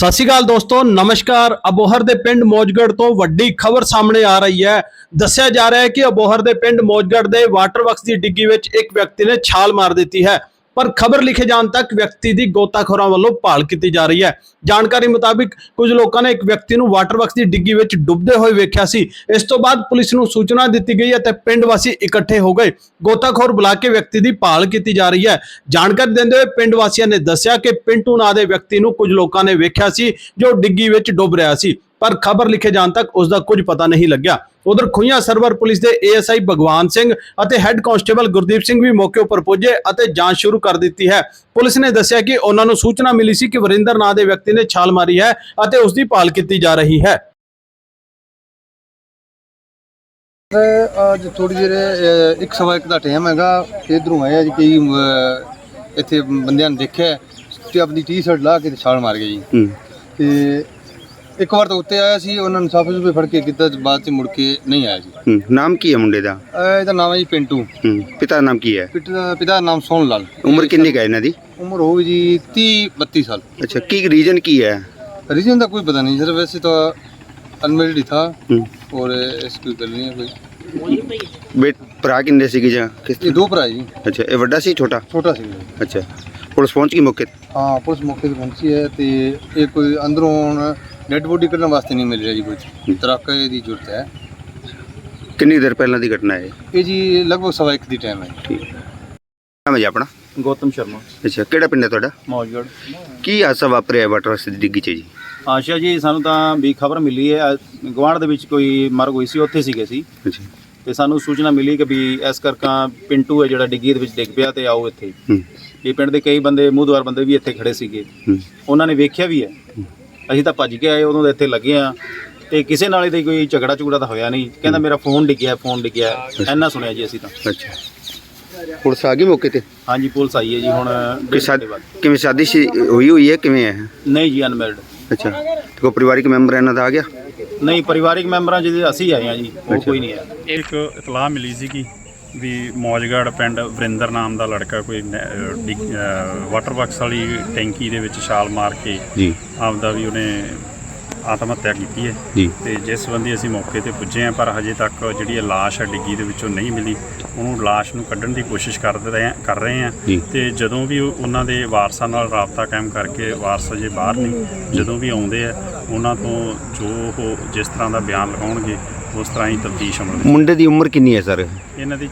ਸਤਿ ਸ਼੍ਰੀ ਅਕਾਲ ਦੋਸਤੋ, ਨਮਸਕਾਰ। ਅਬੋਹਰ ਦੇ ਪਿੰਡ ਮੌਜਗੜ ਤੋਂ ਵੱਡੀ ਖਬਰ ਸਾਹਮਣੇ ਆ ਰਹੀ ਹੈ। ਦੱਸਿਆ ਜਾ ਰਿਹਾ ਹੈ ਕਿ ਅਬੋਹਰ ਦੇ ਪਿੰਡ ਮੌਜਗੜ ਦੇ ਵਾਟਰ ਵਰਕਸ ਦੀ ਡਿੱਗੀ ਵਿੱਚ ਇੱਕ ਵਿਅਕਤੀ ਨੇ ਛਾਲ ਮਾਰ ਦਿੱਤੀ ਹੈ। ਪਰ ਖਬਰ ਲਿਖੇ ਜਾਣ ਤੱਕ ਵਿਅਕਤੀ ਦੀ ਗੋਤਾਖੋਰਾਂ ਵੱਲੋਂ ਭਾਲ ਕੀਤੀ ਜਾ ਰਹੀ ਹੈ। ਜਾਣਕਾਰੀ ਮੁਤਾਬਿਕ ਕੁਝ ਲੋਕਾਂ ਨੇ ਇੱਕ ਵਿਅਕਤੀ ਨੂੰ ਵਾਟਰ ਵਰਕਸ ਦੀ ਡਿੱਗੀ ਵਿੱਚ ਡੁੱਬਦੇ ਹੋਏ ਵੇਖਿਆ ਸੀ। ਇਸ ਤੋਂ ਬਾਅਦ ਪੁਲਿਸ ਨੂੰ ਸੂਚਨਾ ਦਿੱਤੀ ਗਈ ਅਤੇ ਪਿੰਡ ਵਾਸੀ ਇਕੱਠੇ ਹੋ ਗਏ। ਗੋਤਾਖੋਰ ਬੁਲਾ ਕੇ ਵਿਅਕਤੀ ਦੀ ਭਾਲ ਕੀਤੀ ਜਾ ਰਹੀ ਹੈ। ਜਾਣਕਾਰੀ ਦਿੰਦੇ ਹੋਏ ਪਿੰਡ ਵਾਸੀਆਂ ਨੇ ਦੱਸਿਆ ਕਿ ਪਿੰਟੂ ਨਾਂ ਦੇ ਵਿਅਕਤੀ ਨੂੰ ਕੁਝ ਲੋਕਾਂ ਨੇ ਵੇਖਿਆ ਸੀ, ਜੋ ਡਿੱਗੀ ਵਿੱਚ ਡੁੱਬ ਰਿਹਾ ਸੀ। ਪਰ ਖਬਰ ਲਿਖੇ ਜਾਣ ਤੱਕ ਉਸ ਦਾ ਕੁਝ ਪਤਾ ਨਹੀਂ ਲੱਗਿਆ। ਉਧਰ ਖੁਈਆਂ ਸਰਵਰ ਪੁਲਿਸ ਦੇ ਏਐਸਆਈ ਭਗਵਾਨ ਸਿੰਘ ਅਤੇ ਹੈੱਡ ਕਾਂਸਟੇਬਲ ਗੁਰਦੀਪ ਸਿੰਘ ਵੀ ਮੌਕੇ ਉੱਪਰ ਪਹੁੰਚੇ ਅਤੇ ਜਾਂਚ ਸ਼ੁਰੂ ਕਰ ਦਿੱਤੀ ਹੈ। ਪੁਲਿਸ ਨੇ ਦੱਸਿਆ ਕਿ ਉਹਨਾਂ ਨੂੰ ਸੂਚਨਾ ਮਿਲੀ ਸੀ ਕਿ ਵਰਿੰਦਰ ਨਾਂ ਦੇ ਵਿਅਕਤੀ ਨੇ ਛਾਲ ਮਾਰੀ ਹੈ ਅਤੇ ਉਸ ਦੀ ਭਾਲ ਕੀਤੀ ਜਾ ਰਹੀ ਹੈ। ਅੱਜ ਥੋੜੀ ਅਹ, ਇੱਕ ਸਵਾ ਇੱਕ ਦਾ ਟਾਈਮ ਹੈਗਾ। ਇਧਰੋਂ ਆਏ ਅੱਜ ਕਈ ਇੱਥੇ ਬੰਦਿਆਂ ਨੇ ਦੇਖਿਆ ਤੇ ਆਪਣੀ ਟੀ-ਸ਼ਰਟ ਲਾ ਕੇ ਛਾਲ ਮਾਰ ਗਿਆ ਜੀ। ਤੇ ਇੱਕ ਵਾਰ ਤਾਂ ਉੱਤੇ ਆਇਆ ਸੀ ਉਹਨਾਂ ਨੇ ਸਾਫੇ ਸੁਫੇ ਫੜ ਕੇ ਕੀਤਾ ਤੇ ਬਾਅਦ ਚ ਮੁੜ ਕੇ ਨਹੀਂ ਆਇਆ ਜੀ ਹੂੰ ਨਾਮ ਕੀ ਹੈ ਮੁੰਡੇ ਦਾ ਅਹ, ਇਹਦਾ ਨਾਮ ਹੈ ਜੀ ਪਿੰਟੂ ਹੂੰ ਪਿਤਾ ਦਾ ਨਾਮ ਕੀ ਹੈ ਪਿਤਾ ਦਾ ਪਿਤਾ ਦਾ ਨਾਮ ਸੋਹਣ ਲਾਲ ਉਮਰ ਕਿੰਨੀ ਕੁ ਹੈ ਇਹਨਾਂ ਦੀ ਉਮਰ ਹੋਊਗੀ ਜੀ 30 32 ਸਾਲ ਅੱਛਾ ਕੀ ਰੀਜਨ ਕੀ ਹੈ रीजन का कोई पता नहीं सर वैसे तो अनमेरिड ही था ਹੂੰ और ऐसी कोई गल नहीं है कोई ਬੇਟ ਭਰਾ ਕਿੰਨੇ ਸੀਗੇ ਜਾਂ ਕਿਸ ये दो भरा है जी ਅੱਛਾ ਇਹ ਵੱਡਾ ਸੀ ਛੋਟਾ छोटा सी ਅੱਛਾ ਪੁਲਿਸ ਪਹੁੰਚ ਗਈ ਮੌਕੇ ਤੇ? ਹਾਂ ਪੁਲਿਸ ਮੌਕੇ ਤੇ ਪਹੁੰਚੀ ਹੈ ਤੇ ਇਹ ਕੋਈ ਅੰਦਰੋਂ ਹੁਣ ਡੈੱਡ ਬੋਡੀ ਕੱਢਣ ਵਾਸਤੇ ਨਹੀਂ ਮਿਲ ਰਿਹਾ ਜੀ ਕੁਝ ਤਰਾਕੇ ਦੀ ਜ਼ਰੂਰਤ ਹੈ। ਕਿੰਨੀ ਦੇਰ ਪਹਿਲਾਂ ਦੀ ਘਟਨਾ ਹੈ ਇਹ? ਜੀ ਲਗਭਗ ਸਵਾ ਇੱਕ ਦੀ ਟਾਈਮ ਹੈ ਠੀਕ। ਨਾਮ ਹੈ ਜੀ ਆਪਣਾ? ਗੌਤਮ ਸ਼ਰਮਾ। ਅੱਛਾ ਕਿਹੜਾ ਪਿੰਡ ਹੈ ਤੁਹਾਡਾ? ਮੌਜਗੜ ਕੀ ਹਾਦਸਾ ਵਾਪਰਿਆ ਵਾਟਰ ਵਰਕਸ ਦੀ ਡਿੱਗੀ 'ਚ ਜੀ? ਆਸ਼ਾ ਜੀ ਸਾਨੂੰ ਤਾਂ ਵੀ ਖਬਰ ਮਿਲੀ ਹੈ। ਗਵਾਂਢ ਦੇ ਵਿੱਚ ਕੋਈ ਮਰ ਹੋਈ ਸੀ ਉੱਥੇ ਸੀਗੇ ਸੀ। ਅੱਛਾ। ਤੇ ਸਾਨੂੰ ਸੂਚਨਾ ਮਿਲੀ ਕਿ ਵੀ ਇਸ ਕਰਕਾ ਪਿੰਟੂ ਹੈ ਜਿਹੜਾ ਡਿੱਗੀ ਦੇ ਵਿੱਚ ਡਿੱਗ ਪਿਆ ਤੇ ਆਓ ਇੱਥੇ। ਇਹ ਪਿੰਡ ਦੇ ਕਈ ਬੰਦੇ ਮੂੰਹਦਵਾਰ ਬੰਦੇ ਵੀ ਇੱਥੇ ਖੜੇ ਸੀਗੇ। ਉਹਨਾਂ ਨੇ ਵੇਖਿਆ ਵੀ ਹੈ। ਅਸੀਂ ਤਾਂ ਭੱਜ ਕੇ ਆਏ ਉਦੋਂ ਦੇ ਇੱਥੇ ਲੱਗੇ ਆ ਤੇ ਕਿਸੇ ਨਾਲ ਇਹਦਾ ਕੋਈ ਝਗੜਾ ਝੁਗੜਾ ਤਾਂ ਹੋਇਆ ਨਹੀਂ। ਕਹਿੰਦਾ ਮੇਰਾ ਫੋਨ ਡਿੱਗਿਆ ਫੋਨ ਡਿੱਗਿਆ। ਇੰਨਾ ਸੁਣਿਆ ਜੀ ਅਸੀਂ ਤਾਂ। ਅੱਛਾ। ਪੁਲਿਸ ਆ ਗਈ ਮੌਕੇ ਤੇ? ਹਾਂਜੀ ਪੁਲਿਸ ਆਈ ਹੈ ਜੀ ਹੁਣ ਕਿ ਡੇਢ ਸ਼ਾਦ ਘੰਟੇ ਬਾਅਦ। ਕਿਵੇਂ ਸ਼ਾਦੀ ਸੀ ਹੋਈ ਹੋਈ ਹੈ? ਕਿਵੇਂ ਹੈ? ਨਹੀਂ ਜੀ ਅਨਮੈਰਿਡ ਅੱਛਾ। ਤੇ ਕੋਈ ਪਰਿਵਾਰਿਕ ਮੈਂਬਰ ਇਹਨਾਂ ਦਾ ਆ ਗਿਆ? ਨਹੀਂ ਪਰਿਵਾਰਿਕ ਮੈਂਬਰਾਂ ਜਿਹਦੇ ਅਸੀਂ ਆਏ ਆ ਜੀ ਉਹ ਕੋਈ ਨਹੀਂ ਆਇਆ। ਇੱਕ ਇਤਲਾਹ ਮਿਲੀ ਸੀਗੀ ਵੀ ਮੌਜਗੜ ਪਿੰਡ ਵਰਿੰਦਰ ਨਾਮ ਦਾ ਲੜਕਾ ਕੋਈ ਵਾਟਰ ਬਾਕਸ ਵਾਲੀ ਟੈਂਕੀ ਦੇ ਵਿੱਚ ਛਾਲ ਮਾਰ ਕੇ ਜੀ। ਆਪਦਾ ਵੀ ਉਹਨੇ ਆਤਮ ਹੱਤਿਆ ਕੀਤੀ ਹੈ। ਜੀ। ਤੇ ਜਿਸ ਸੰਬੰਧੀ ਅਸੀਂ ਮੌਕੇ ਤੇ ਪੁੱਜੇ ਹਾਂ ਪਰ ਹਜੇ ਤੱਕ ਜਿਹੜੀ ਇਹ ਲਾਸ਼ ਹੈ ਡਿੱਗੀ ਦੇ ਵਿੱਚੋਂ ਨਹੀਂ ਮਿਲੀ। ਉਹਨੂੰ ਲਾਸ਼ ਨੂੰ ਕੱਢਣ ਦੀ ਕੋਸ਼ਿਸ਼ ਕਰਦੇ ਰਹੇ ਹਾਂ ਕਰ ਰਹੇ ਜੀ। ਤੇ ਜਦੋਂ ਵੀ ਉਹ- ਉਹਨਾਂ ਦੇ ਵਾਰਸਾਂ ਨਾਲ ਰਾਬਤਾ ਕਾਇਮ ਕਰਕੇ ਵਾਰਸ ਅਜੇ ਬਾਹਰ ਨਹੀਂ ਜਦੋਂ ਵੀ ਆਉਂਦੇ ਆ ਉਹਨਾਂ ਤੋਂ ਜੋ ਉਹ ਜਿਸ ਤਰ੍ਹਾਂ ਦਾ ਬਿਆਨ ਲਗਾਉਣਗੇ ਉਸ ਤਰ੍ਹਾਂ ਹੀ ਤਫਤੀਸ਼ ਅਮਲ ਵਿੱਚ ਮੁੰਡੇ ਦੀ ਉਮਰ ਕਿੰਨੀ ਹੈ ਸਰ? ਇਹਨਾਂ ਦੀ